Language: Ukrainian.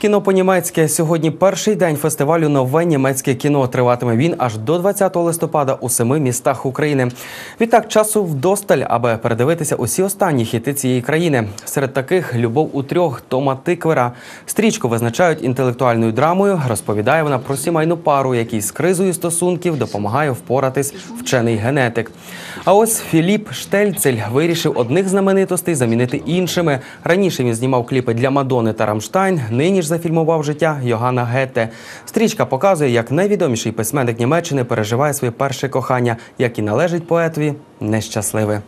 Кіно по-німецьки сьогодні перший день фестивалю Нове німецьке кіно. Триватиме він аж до 20 листопада у семи містах України. Відтак часу вдосталь, аби передивитися усі останні хіти цієї країни. Серед таких любов у трьох Тома Тиквера. Стрічку визначають інтелектуальною драмою. Розповідає вона про сімейну пару, якій з кризою стосунків допомагає впоратись вчений генетик. А ось Філіп Штельцель вирішив одних знаменитостей замінити іншими. Раніше він знімав кліпи для Мадони та Рамштайн. Нині ж зафільмував життя Йогана Гетте. Стрічка показує, як найвідоміший письменник Німеччини переживає своє перше кохання, як і належить поетові нещасливе.